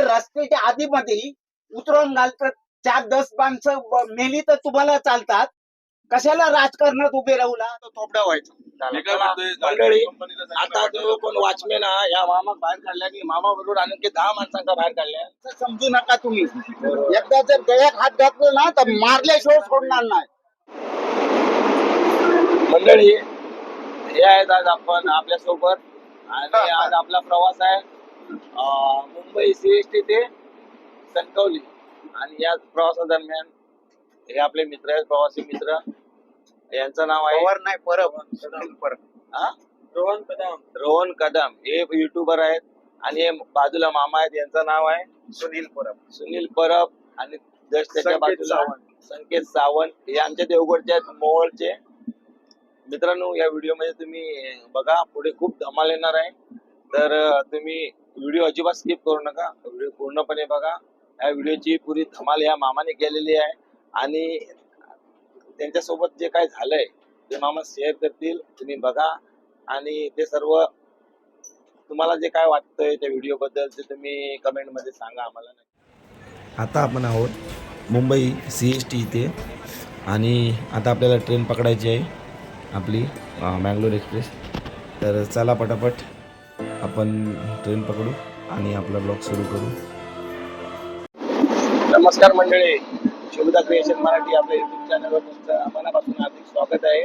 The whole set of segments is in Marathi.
रस्त्याच्या आधीमध्ये उतरवून घालतात. चार दस माणसं मेली तर तुम्हाला चालतात. कशाला राजकारणात उभे राहूला थोपडा व्हायचा. मंडळी आता जो कोण वॉचमॅन? हा या मामा बाहेर काढल्या की मामा बरोबर आणखी दहा माणसांका बाहेर काढल्या. समजू नका तुम्ही. एकदा जर गळ्यात हात घातलं ना तर मारल्याशिवाय सोडणार नाही. मंडळी हे आहेत आज आपण आपल्यासोबत आणि आज आपला प्रवास आहे. मुंबई सीएसटी ते कणकवली आणि या प्रवासादरम्यान हे आपले मित्र आहेत प्रवासी मित्र. यांचं नाव आहे पवार नाही परब. परब. हा? रोहन कदम. रोहन कदम. हे युट्यूबर आहेत. आणि हे बाजूला मामा आहेत. यांचं नाव आहे सुनील परब. सुनील परब. आणि जस्ट त्याच्या संकेत बाजूला सावंत. संकेत सावंत. हे आमच्या देवगडचे आहेत. मोहोळचे. मित्रांनो या व्हिडिओमध्ये तुम्ही बघा. पुढे खूप धमाल येणार आहे. तर तुम्ही व्हिडिओ अजिबात स्किप करू नका. व्हिडिओ पूर्णपणे बघा. या व्हिडिओची पुरी धमाल या मामाने केलेली आहे. आणि त्यांच्यासोबत जे काय झालंय ते मामा शेअर करतील तुम्ही बघा. आणि ते सर्व तुम्हाला जे काय वाटतंय त्या व्हिडिओबद्दल ते तुम्ही कमेंटमध्ये सांगा. आम्हाला आता आपण आहोत मुंबई सी एस टी इथे. आणि आता आपल्याला ट्रेन पकडायची आहे आपली मँगलोर एक्सप्रेस तर चला पटापट. आपण ट्रेन पकडू आणि आपला ब्लॉग सुरू करू. नमस्कार मंडळी. शिवदा क्रिएशन मराठी आपल्या युट्यूब चॅनलवर तुमचं मनापासून हार्दिक स्वागत आहे.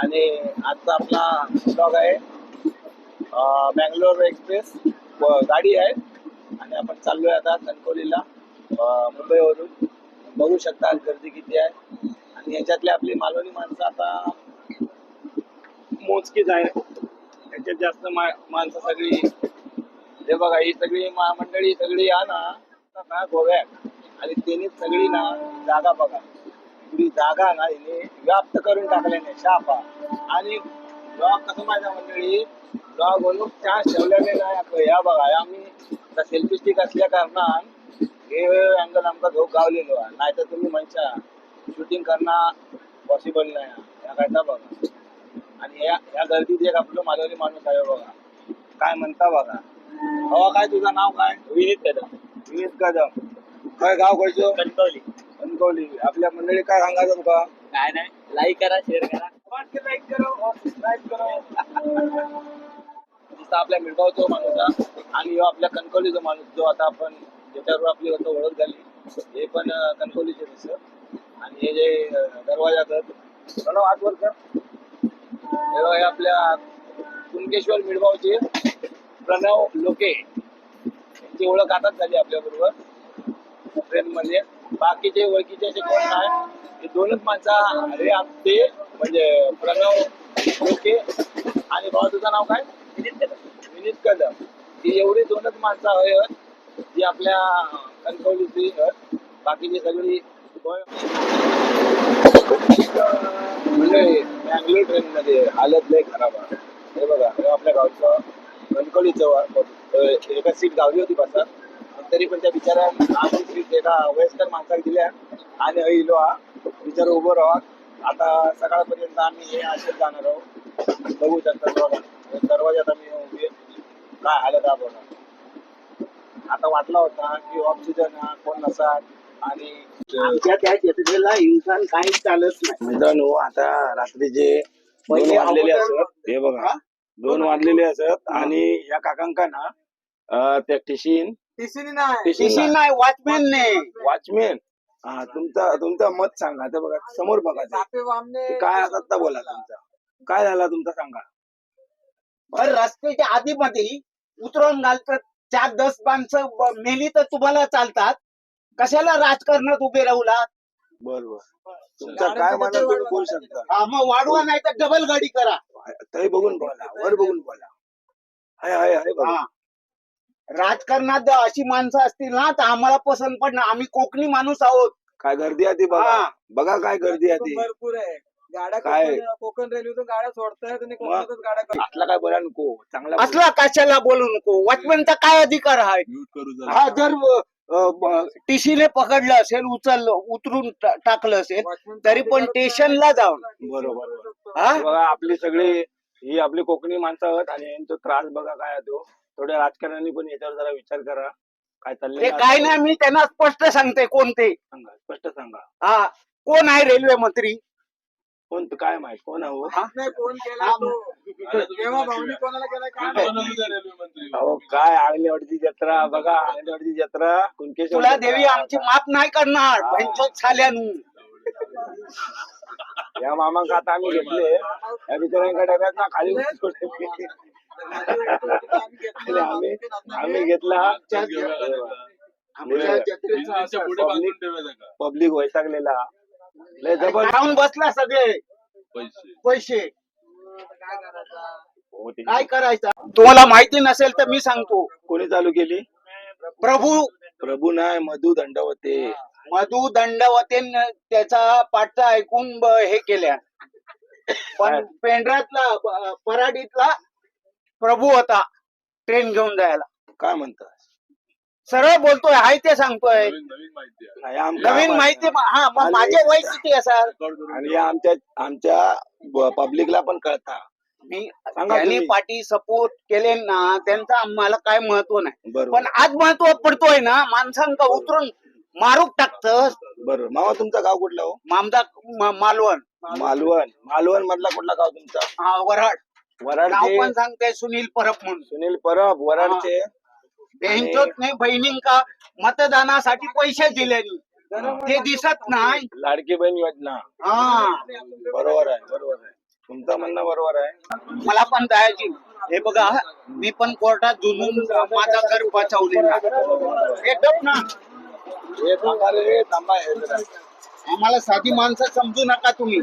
आणि आजचा आपला ब्लॉग आहे बँगलोर एक्सप्रेस गाडी आहे. आणि आपण चाललोय आता कणकवलीला मुंबईवरून. बघू शकता गर्दी किती आहे. आणि याच्यातले आपली मालवणी माणसं आता मोजकीच आहे त्यांच्यात जास्त मा माणसं सगळी हे बघा ही सगळी महामंडळी सगळी या ना गोव्यात आणि त्यांनी सगळी ना जागा बघा. पुरी जागा ना हिने व्याप्त करून टाकल्याने शापा. आणि ब्लॉग कसं माहिती मंडळी? ब्लॉग बोलून त्या ठेवल्याने नाही या बघा आम्ही सेल्फी स्टिक असल्या कारणान हे अँगल आमका झोप गावलेलो नाहीतर नाही तर तुम्ही म्हणशा शूटिंग करणं पॉसिबल नाही या करता बघा. आणि या या गर्दीत एक आपलं मालवणी माणूस आहे बघा. काय म्हणता बघा. हो काय तुझं नाव काय? विनीत कदम. विनीत कदम. काय गाव खयचं कणकवली. कणकवली. आपल्या मंडळी काय सांगायचं तुका काय नाही. लाईक करा शेअर करा. लाईक करो सबस्क्राईब करो. नुसता आपल्या मिळगावचा माणूस हा. आणि ह्यो आपल्या कणकवलीचा माणूस जो आता आपण ज्याच्यावर आपली आता ओळख झाली हे पण कणकवलीचे दिसत आणि हे जे दरवाजा प्रणव आठवर कर. हे बघा, आपल्या कुणकेश्वर मिळगावचे प्रणव लोके यांची ओळख आताच झाली आपल्या बरोबर. म्हणजे. बाकीचे ओळखीचे असे कोण नाही. हे दोनच माणसं अरे आपते म्हणजे प्रणव लोके आणि भाऊ तुझं नाव काय? विनीत कदम. ही एवढी दोनच माणसं आहेत जी आपल्या कणकवलीची बाकीची सगळी म्हणजे बँगलोर ट्रेन मध्ये हालत लय खराब आहे. हे बघा हे आपल्या गावचं कणकवलीचं जवळ एका सीट गावली होती बसात तरी पण त्या बिचारा आम्ही सीट एका वयस्कर माणसाला दिल्या आणि हय इलो हा बिचारा उभं राहा. आता सकाळपर्यंत आम्ही हे असेच जाणार आहोत. बघू शकता बघा दरवाजात आम्ही उभे काय हालत आहे बघा. आता वाटला होता की ऑक्सिजन हा कोण नसा आणि आमच्या त्या जत्रेला हिंसन काहीच चालत नाही. मित्रांनो आता रात्रीचे दोन पहिले वाजलेले असत हे बघा दोन वाजलेले असत आणि या काकांका ना अं, त्या टिशीन टिशी नाही. वॉचमॅन नाही. वॉचमॅन हा तुमचं तुमचं मत सांगा ते बघा समोर बघा ते. काय असत तर बोला तुमचा. काय झाला तुमचा सांगा. पण रस्त्याच्या आधीमध्ये उतरवून घालतात चार दस माणसं ब- मेली तर तुम्हाला चालतात. कशाला राजकारणात उभे राहूला बर बर तुमचा काय म्हणा तुम्ही बोलू शकता. हा, मग वाढवा नाही तर डबल गाडी करा. तरी बघून बोला वर बघून बोला. हाय हाय हाय बघा. हा. राजकारणात जर अशी माणसं असतील ना तर आम्हाला पसंत पडणार. आम्ही कोकणी माणूस आहोत. काय गर्दी आहे ती बघा. हा. बघा काय गर्दी आहे ती. भरपूर आहे. गाड्या काय? कोकण- कोकण रेल्वेतून गाड्या सोडतायत आणि कोकणातच गाड्या. असला काय बोला नको. चांगला असला कशाला बोलू नको. वॉचमॅनचा काय अधिकार आहे? हा जर टीसीने पकडलं असेल उचललं उतरून टाकलं असेल तरी पण स्टेशनला जाऊन. बरोबर हा? बघा आपली सगळी ही आपली कोकणी माणसं आहेत आणि यांचा त्रास बघा काय तो थोड्या राजकारण्यांनी पण याच्यावर जरा विचार करा. काय ते चाललंय काय नाही मी त्यांना स्पष्ट सांगते कोण ते सांगा स्पष्ट सांगा. हा कोण आहे रेल्वे मंत्री? कोण तो काय माहीत कोण आहे हो? नाही फोन केला तो केव्हा भाऊनी कोणाला केला काय. अहो काय आंगणेवाडीची जत्रा बघा आंगणेवाडीची जत्रा कुणकेश्वर तुला. देवी आमची माफ नाही करणार हा. पंचोत झाल्यानु या मामांक आता आम्ही घेतले या बिचाऱ्यांच्या डब्यात ना खाली आणि आम्ही आम्ही घेतला आमच्या जत्रेचं असं. पब्लिक वैतागलेला लय जबर जाऊन बसला सगळे. पैसे. काय करायचा हो, काय करायचं? तुम्हाला माहिती नसेल तर मी सांगतो. कोणी चालू केली? प्रभू. प्रभू नाही मधु दंडवते. मधु दंडवतेन त्याचा पाठचा ऐकून ब- हे केल्या. पण पेंढरातला पराडीतला प्रभू होता. ट्रेन घेऊन जायला. काय म्हणतात सरळ बोलतोय हाय ते सांगतोय. नाही, नवीन माहिती हा मग माझे वय किती आहे सर? आणि आमच्या आमच्या पब्लिकला पण कळता. मी सांगा त्यांनी तुम्ही. पाठी सपोर्ट केले ना त्यांचं आम्हाला काय महत्त्व नाही. बरोबर. पण आज महत्त्व पडतोय ना माणसांका उतरून मारूक टाकत. बरोबर. मामा तुमचं गाव कुठलं हो? मामदा म- मालवण. मालवण. मालवण मधला कुठला गाव तुमचा? हा वराड नाव वराडचे पण सांगते सुनील परब म्हणून. सुनील परब वराडचे त्यांच्यात नाही बहिणींका मतदानासाठी पैसे दिले ते दिसत नाही. लाडकी बहीण योजना. हा. बरोबर आहे बरोबर आहे. तुमचं म्हणणं बरोबर आहे. मला पण जायची हे बघा मी पण कोर्टात जुनून माझा घर बचावलेला. गप ना. आम्हाला साधी माणसं समजू नका तुम्ही.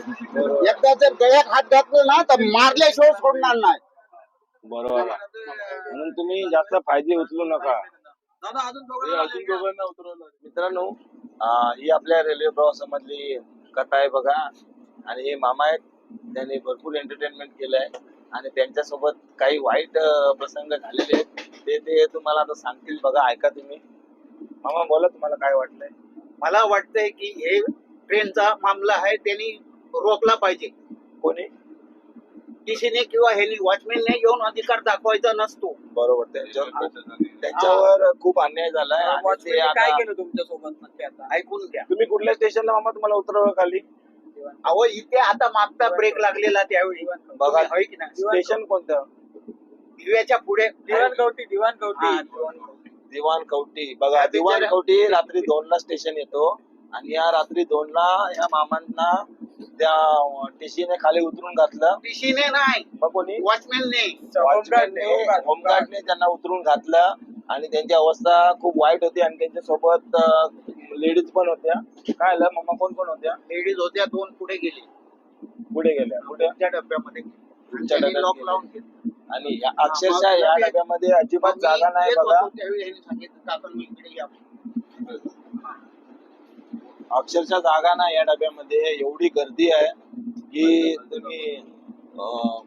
एकदा जर गळ्यात हात घातले ना तर मारल्याशिवाय सोडणार नाही. बरोबर. म्हणून तुम्ही जास्त फायदे उचलू नका. मित्रांनो ही आपल्या रेल्वे प्रवासामधली कथा आहे बघा. आणि हे मामा आहेत. त्यांनी भरपूर एंटरटेनमेंट केलंय. आणि त्यांच्यासोबत काही वाईट प्रसंग झालेले आहेत. ते ते तुम्हाला आता सांगतील बघा. ऐका तुम्ही. मामा बोला तुम्हाला काय वाटलंय. मला वाटतंय की हे ट्रेनचा मामला आहे त्यांनी रोखला पाहिजे. कोणी? टीसीने किंवा हेनी वॉचमॅनने येऊन अधिकार दाखवायचा नसतो. बरोबर त्यांच्यावर खूप त्यांच्यावर खूप अन्याय झालाय. आणि ते वॉचमॅनने आता- काय केलं तुमच्यासोबत आता? ऐकून घ्या. तुम्ही कुठल्या स्टेशनला मामा तुम्हाला उतरवलं खाली? अहो इथे आता मागचा ब्रेक लागलेला त्यावेळी. बघा. होय की नाही? स्टेशन कोणतं? दिव्याच्या पुढे. दिवाण कवटी दिवाण हा, कवटी दिवाण कवटी. दिवाण कवटी बघा दिवाण कवटी रात्री दोन ला स्टेशन येतो. आणि या रात्री दोन ला या मामांना त्या टीसीने खाली उतरून घातलं. टीसीने नाही मग कोणी? वॉचमॅनने. वॉचमॅनने होमगार्ड, होमगार्डने. त्यांना उतरून घातलं. आणि त्यांची अवस्था खूप वाईट होती आणि त्यांच्यासोबत लेडीज पण होत्या. काय आलं? मम्मा कोण कोण होत्या? लेडीज होत्या दोन पुढे गेली. पुढे गेल्या. पुढे त्या डब्यामध्ये लॉक गेले. लावून घेतलं. आणि या- अक्षरशः या डब्यामध्ये अजिबात जागा नाही बघा. त्यावेळी सांगितलं इकडे या. अक्षरशः जागा नाही या डब्यामध्ये. एवढी गर्दी आहे की तुम्ही अं,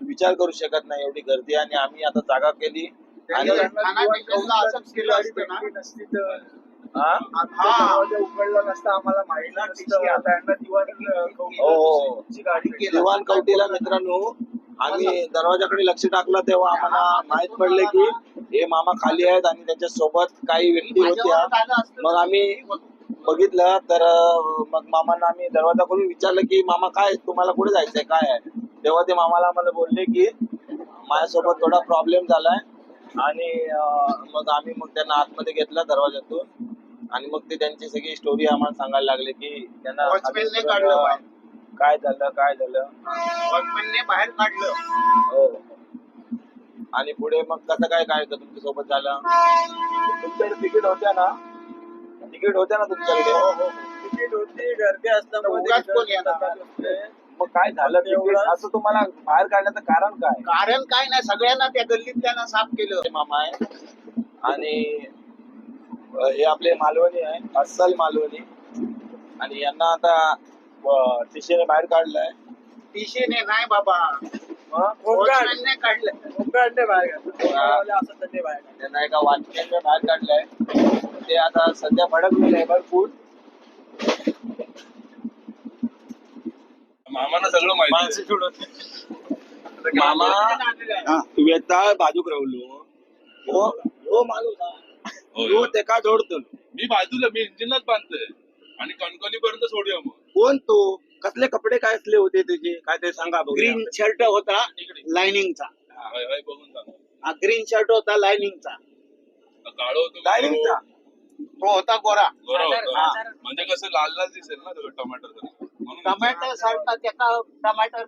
विचार करू शकत नाही एवढी गर्दी. आहे आणि आम्ही आता जागा केली आणि हा? हा. दिवाण कवटीला मित्रांनो आम्ही दरवाजाकडे लक्ष टाकलं तेव्हा आम्हाला माहीत पडले की हे. मामा खाली आहेत आणि त्यांच्यासोबत काही व्यक्ती होत्या. मग आम्ही बघितलं तर मग मामांना आम्ही दरवाजा खोलून विचारलं की मामा काय तुम्हाला कुठे जायचंय? काय आहे? तेव्हा ते मामाला आम्हाला बोलले की माझ्यासोबत थोडा प्रॉब्लेम झालाय. आणि मग आम्ही मग त्यांना आतमध्ये घेतलं दरवाजातून आणि मग ते त्यांची सगळी स्टोरी आम्हाला सांगायला लागले की त्यांना. काय झालं काय झालं? बाहेर काढलं. हो. आणि पुढे मग कसं काय काय तुमच्यासोबत झालं? तुमच्याकडे तिकीट होत्या ना तिकीट होत्या ना तुमच्याकडे? तिकीट होती गर्दी असल्यामुळे उगाच कोण येणार? मग काय झालं तिकीट? असं तुम्हाला बाहेर काढण्याचं कारण काय? कारण काय नाही सगळ्यांना त्या गल्लीतल्यानं साफ केलं. ते मामा आहे. आणि अ, हे आपले मालवणी आहे अस्सल मालवणी. आणि यांना आता टीसीने बाहेर काढलंय. टीसीने नाही बाबा. वॉचमॅनने काढलं बाहेर त्यांनी बाहेर. त्यांना एका बाहेर काढलंय. ते आता सध्या भडकलेले आहे भरपूर. मामाला सगळं माहिती आहे. मामा बाजूक रावलो हो हो माणूस हा. होय. तो तेका जोडतो मी बाजूला मी इंजिनलाच बांधतोय. आणि कणकणी पर्यंत सोडूया मग कोण तो? कसले कपडे काय असले होते त्याचे? काय ते सांगा बघूया. ग्रीन शर्ट होता लाइनिंगचा हाय हाय बघून सांगा. हा ग्रीन शर्ट होता लाइनिंगचा काळं होतं? डायनिंगचा तो होता गोरा. गोरा होतं. म्हणजे कसं लाल लाल दिसेल ना तो टमाटर सारखा त्याचा टमाटर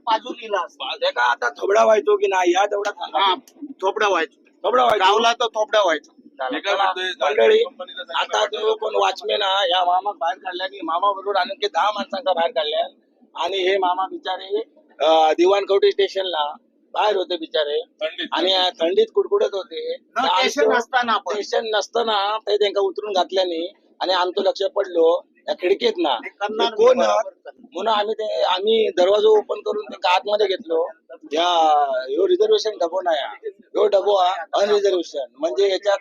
असतो. त्याका आता थोबडा व्हायचो की नाही या तेवढा सांगा हा. थोपडा व्हायचं. थोबडा व्हायचो. गावला तर थोपडा व्हायचं. मी काय म्हणतोय मंडळी कंपनीला सांगितलं आता जो कोण वॉचमॅन हा या मामा बाहेर काढल्या की मामा बरोबर आणखी दहा माणसांका बाहेर काढल्या. आणि हे मामा बिचारे अं, दिवाणकवटी स्टेशनला बाहेर होते बिचारे. आणि या थंडीत कुडकुडत होते. न स्टेशन असताना पण स्टेशन नसताना ते त्यांना उतरून घातल्याने आणि आमचं लक्ष पडलो या खिडकीत ना. कोण. म्हणून आम्ही ते आम्ही दरवाजा ओपन करून ते आतमध्ये घेतलो. या ह्यो रिझर्वेशन डबो नाही हा. ह्यो डबो अनरिझर्वेशन म्हणजे याच्यात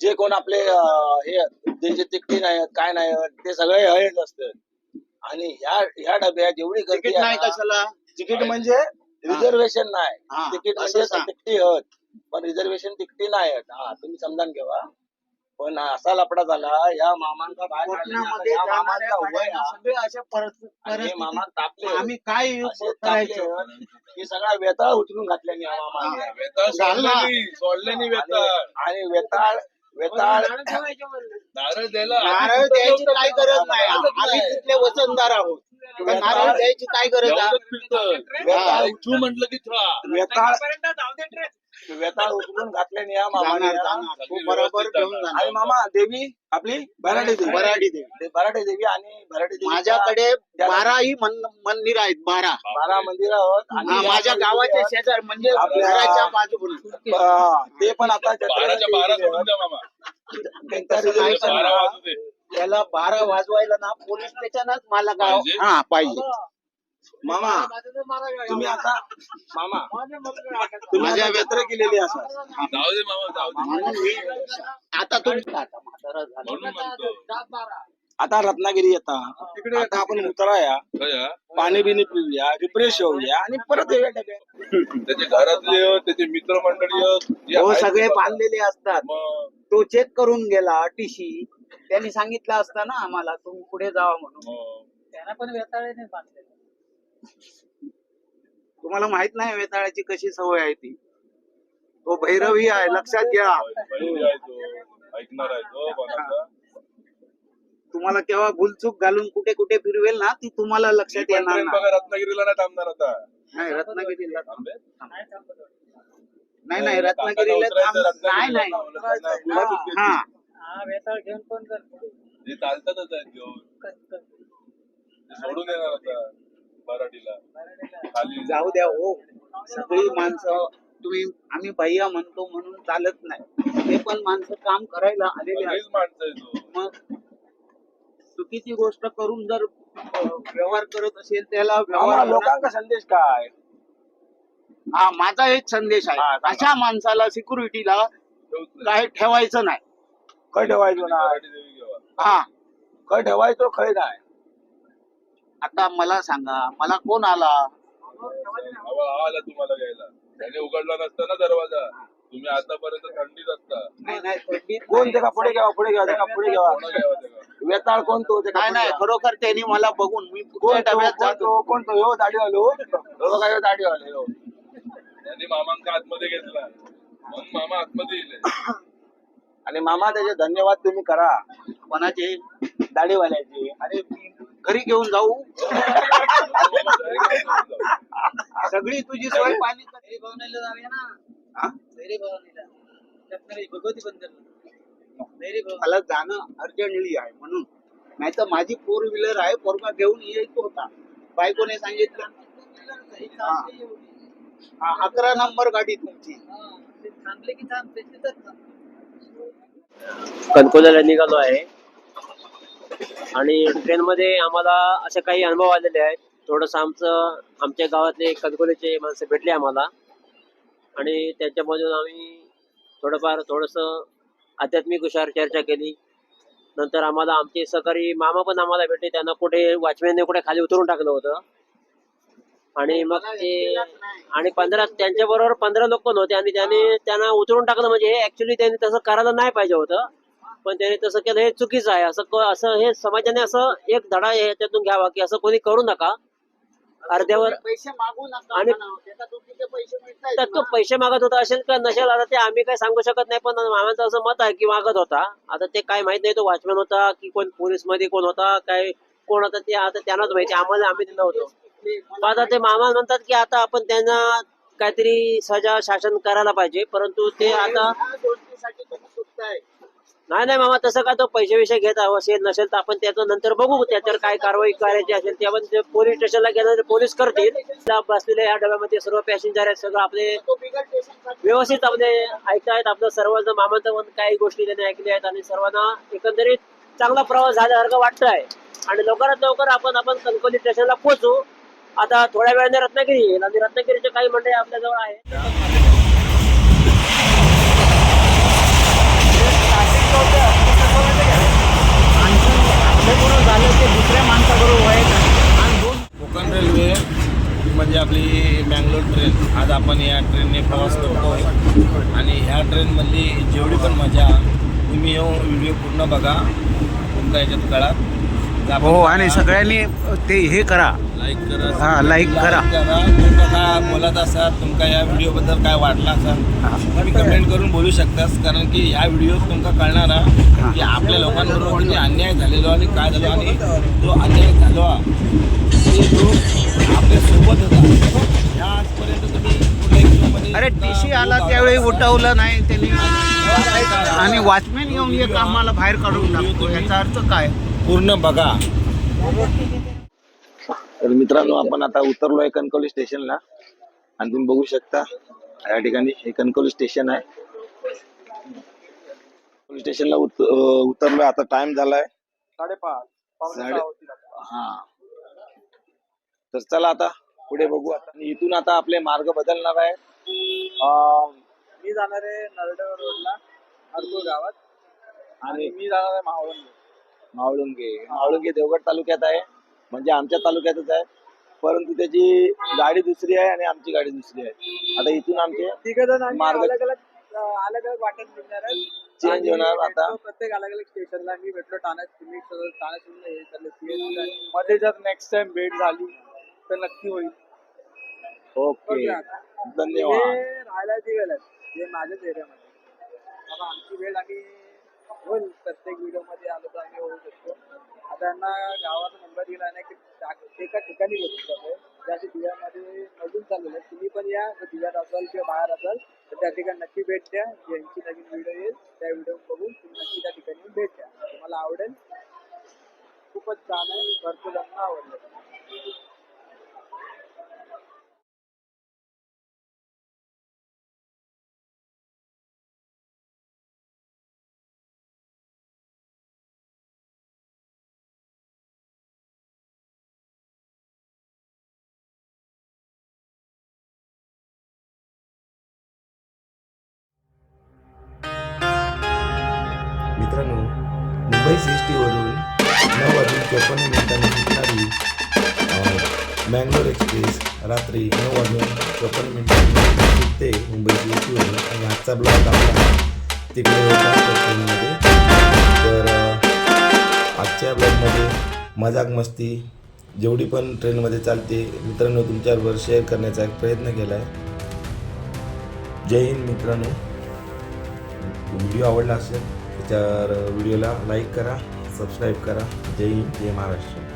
जे कोण आपले हे आहेत, ज्यांचे तिकटी नाही आहेत, काय नाही आहेत, ते सगळे हयच असतात. आणि ह्या ह्या डब्यात जेवढी गर्दी तिकीट आहे तिकीट म्हणजे रिझर्वेशन नाही. हा, तिकीट असं सांग. तिकटी आहेत पण रिझर्वेशन तिकटी नाही आहेत हा तुम्ही समजान घेवा. पण असा लपडा झाला या मामांचा बाहेर कोकणामध्ये काढल्याने या जाणाऱ्या मामाचा वय गाड्यांना हा. सगळे अशा परिस्थिती आणि मामा तापले. आम्ही काय असे करायचं तापले, की सगळा वेताळ उचलून घातल्याने या मामाने. वेताळ झाला. सोडलेली वेताळ. आणि- वेताळ वेताळ नारळ द्यायला नारळ द्यायची काय गरज नाही. आम्ही तिथले वसंतदार आहोत. नारळ द्यायची काय गरज आहे? तू म्हटलं की उचलून घातल्याने या मामाने बरोबर घेऊन आणि जाणार. मामा देवी आपली भराडी देवी. बराडी देवी. ते भराडी देवी आणि भराडी देवी माझ्याकडे बाराही मन- मंदिर आहेत बारा. बारा मंदिर आहोत हा, आणि माझ्या गावाच्या शेजार म्हणजे घराच्या बाजूला हा, ते पण आता बाराच्या बारा मामा. त्याला बारा वाजवायला ना पोलीस स्टेशनच मला गाव? हा पाहिजे. मामा तुम्ही आता मामा. तुम्ही माझ्या जत्रा केलेली असा जाऊ दे मामा जाऊ दे. म्हणून मी आता तुम्ही आता म्हातारा झाला. म्हणून म्हणतो. आता रत्नागिरी येता. आता आपण उतराया हा? पाणी बिनी पिऊया रिफ्रेश होऊया आणि परत येऊया डब्यात. त्याचे घरातले त्याचे मित्रमंडळी जे हो आहेत सगळे ते बांधलेले असतात. मग तो चेक करून गेला टीशी त्यांनी सांगितलं असतं ना आम्हाला तुम्ही पुढे जावा म्हणून. मग त्यांना पण वेताळाने बांधलेलं. तुम्हाला माहीत नाही वेताळाची कशी सवय आहे ती. तो भैरवी आहे लक्षात घ्या. पहिले आहे तो. ऐकणार आहे तो तुम्हाला केव्हा भूलचूक घालून कुठे कुठे फिरवेल ना ती तुम्हाला लक्षात पण येणार नाही. रत्नागिरीला नाही थांबणार आता. नाही रत्नागिरीला? नाही नाही. रत्नागिरीला थांब. नाही नाही. हा ते चालतातच आहेत घेऊन. ते सोडून येणार आता मराठीला. खाली. जाऊ द्या हो. सगळी माणसं तुम्ही आम्ही भैया म्हणतो म्हणून चालत नाही. ते पण माणसं काम करायला आलेले सगळीच माणसं आहे तो मग चुकीची गोष्ट करून जर व्यवहार करत असेल त्याला आम्हाला व्यवहार होणार- लोकांचा संदेश काय? हा माझा एक संदेश हा, आहे सांगा. अशा माणसाला सिक्युरिटीला. काय ठेवायचं नाही. खय ठेवायचो ना हा. खय ठेवायचो खय नाही. आता मला सांगा मला कोण आला? आला तुम्हाला घ्यायला. त्याने उघडला नसता ना दरवाजा. तुम्ही आतापर्यंत थंडीत असता. नाही नाही थंडीत कोण नाही. ते का पुढे घ्यावा पुढे घ्यावा ते का पुढे घ्यावा कोणा? वेताळ कोण तो ते का? नाही? खरोखर त्यांनी मला बघून मी कोण डब्यात जातो. कोण तो हो दाढी वालो हो ह्यो दाढी वाले हो. त्यांनी मामांका आतमध्ये घेतला. मग मामा आतमध्ये येईल आणि मामा त्याचे धन्यवाद तुम्ही करा. कोणाचे? दाढीवाल्याचे. अरे मी घरी घेऊन जाऊ. सगळी तुझी सोय पाणी घरी भवनाला जाऊया ना. हा? भगवती मला जाणं अर्जंटली आहे म्हणून. नाही तर माझी फोर व्हीलर आहे पोरगा घेऊन येत होता बायकोने सांगितलं. हा. अकरा नंबर गाडी तुमची. कणकोल्याला निघालो आहे. आणि ट्रेन मध्ये आम्हाला असे काही अनुभव आलेले आहेत. थोडस आमचं आमच्या गावातले कणकोलीचे माणसं भेटले आम्हाला. आणि त्याच्यामधून आम्ही थोडंफार थोडस आध्यात्मिक विषयावर चर्चा केली. नंतर आम्हाला आमचे सहकारी मामा पण आम्हाला भेटले. त्यांना कुठे वॉचमॅनने कुठे खाली उतरून टाकलं होतं. आणि मग ते आणि पंधरा त्यांच्या बरोबर पंधरा लोक पण होते. आणि त्याने त्यांना उतरून टाकलं म्हणजे हे ऍक्च्युली त्यांनी तसं करायला नाही पाहिजे होतं. पण त्याने तसं केलं. हे चुकीचं आहे. असं असं हे समाजाने असं एक धडा ह्याच्यातून घ्यावा की असं कोणी करू नका. अर्ध्यावर पैसे मागू नका आणि- तर तो. पैसे मागत होता असेल का नसेल आता ते आम्ही काही सांगू शकत नाही पण मामाचं असं मत आहे की मागत होता. आता ते काय माहीत नाही तो वॉचमॅन होता की कोण पोलीसमध्ये कोण होता काय कोण होता ते आता त्यांनाच माहिती आम्हाला आम्ही दिलं होतो. आता ते मामा म्हणतात की आता आपण त्यांना काहीतरी सजा शासन करायला पाहिजे परंतु ते आता गोष्टीसाठी तुम्ही नाही नाही मामा तसं का तो पैसे विषय घेत असेल नसेल तर आपण त्याचं नंतर बघू. त्याच्यावर काय कारवाई करायची असेल ते आपण पोलीस स्टेशनला गेल्यानंतर पोलीस करतील. बसलेल्या या डब्यामध्ये सर्व पॅसेंजर आहेत सगळं आपले व्यवस्थित आपले ऐकतायत आपलं सर्वांना मामाचं पण काही गोष्टी त्यांनी ऐकल्या आहेत आणि सर्वांना एकंदरीत चांगला प्रवास झाल्यासारखं वाटतंय. आणि लवकरात लवकर आपण आपण कणकोली स्टेशनला पोहोचू. आता थोड्या वेळाने रत्नागिरी येईल आणि रत्नागिरीचे काही मंडळी आपल्याजवळ आहेत. आपली मँगलोर ट्रेन. आज आपण या ट्रेनने प्रवास करतो. आणि ह्या ट्रेनमधली जेवढी पण मजा तुम्ही हो व्हिडिओ पूर्ण बघा तुमका याच्यात कळा. हो आणि सगळ्यांनी ते हे करा. लाईक करा हा, like करा. तुमका काय बोलत असाल तुमका या व्हिडिओबद्दल काय वाटलं असाल तुम्ही कमेंट करून बोलू शकतास. कारण की या व्हिडिओत तुमका कळणार ना की आपल्या लोकांबरोबर किती अन्याय झालेलो आणि काय झालो आणि जो अन्याय झालो ते तो आपल्यासोबत होता या आजपर्यंत तुम्ही कुठल्याही व्हिडिओमध्ये अरे टी सी आला त्यावेळी उठवलं नाही त्यांनी. आणि वॉचमॅन येऊन एक आम्हाला बाहेर काढून टाकतो. याचा अर्थ काय? पूर्ण बघा. तर मित्रांनो आपण आता उतरलोय कणकवली स्टेशनला. आणि तुम्ही बघू शकता या ठिकाणी हे कणकवली स्टेशन आहे. कणकवली स्टेशनला उत- अं, उतरलोय. आता टाइम झालाय. साडेपाच. पावणे साडे- सहा होतील आता. हा. तर चला आता पुढे बघू. आता आणि इथून आता आपले मार्ग बदलणार आहे मी जाणार आहे नरडेवर रोडला हरपूर गावात. आणि मी जाणार आहे मावळून मावळुंगे. मावळुंगे देवगड तालुक्यात आहे. म्हणजे आमच्या तालुक्यातच आहे. परंतु त्याची गाडी दुसरी आहे आणि आमची गाडी दुसरी आहे. आता इथून आमचे तिघ जण आम्ही मार्ग- अलग अलग अलग अलग वाटत Change आणि होणार आता. प्रत्येक अलग अलग स्टेशनला मी भेटलो ठाण्यात तुम्ही ला. मध्ये जर नेक्स्ट टाइम भेट झाली तर नक्की होईल. ओके. धन्यवाद. हे राहायला दिवेल आहेत हे माझ्याच एरियामध्ये आता आमची वेळ आम्ही होईल. प्रत्येक व्हिडिओमध्ये आलो तर आम्ही होऊ शकतो. आता यांना गावाचा नंबर दिला नाही की त्या- एका ठिकाणी भेटू जातोय त्या दिव्यामध्ये नवीन चाललेलं आहे तुम्ही पण या. जर दिव्यात असाल किंवा बाहेर असाल तर त्या ठिकाणी नक्की भेट द्या. ज्यांची नवीन व्हिडिओ येईल त्या व्हिडिओ बघून तुम्ही नक्की त्या ठिकाणी भेट द्या. तुम्हाला आवडेल. खूपच छान आहे. भरपूर जणांना आवडलं. मित्रांनो मुंबई सी एस टीवरून नऊ वाजून चोपन्न मिनिटांनी निघणारी मँगलोर एक्सप्रेस रात्री नऊ वाजून चोपन्न मिनिटांनी सुटते मुंबई सी एस टीवरून आणि आजचा ब्लॉग आपला तिकडे होता ट्रेनमध्ये तर आजच्या ब्लॉगमध्ये मजाक मस्ती जेवढी पण ट्रेनमध्ये चालते मित्रांनो तुमच्याबरोबर शेअर करण्याचा एक प्रयत्न केला आहे जय हिंद मित्रांनो. व्हिडिओ आवडला असेल तर व्हिडिओला लाईक करा सबस्क्राईब करा. जय हिंद जय महाराष्ट्र.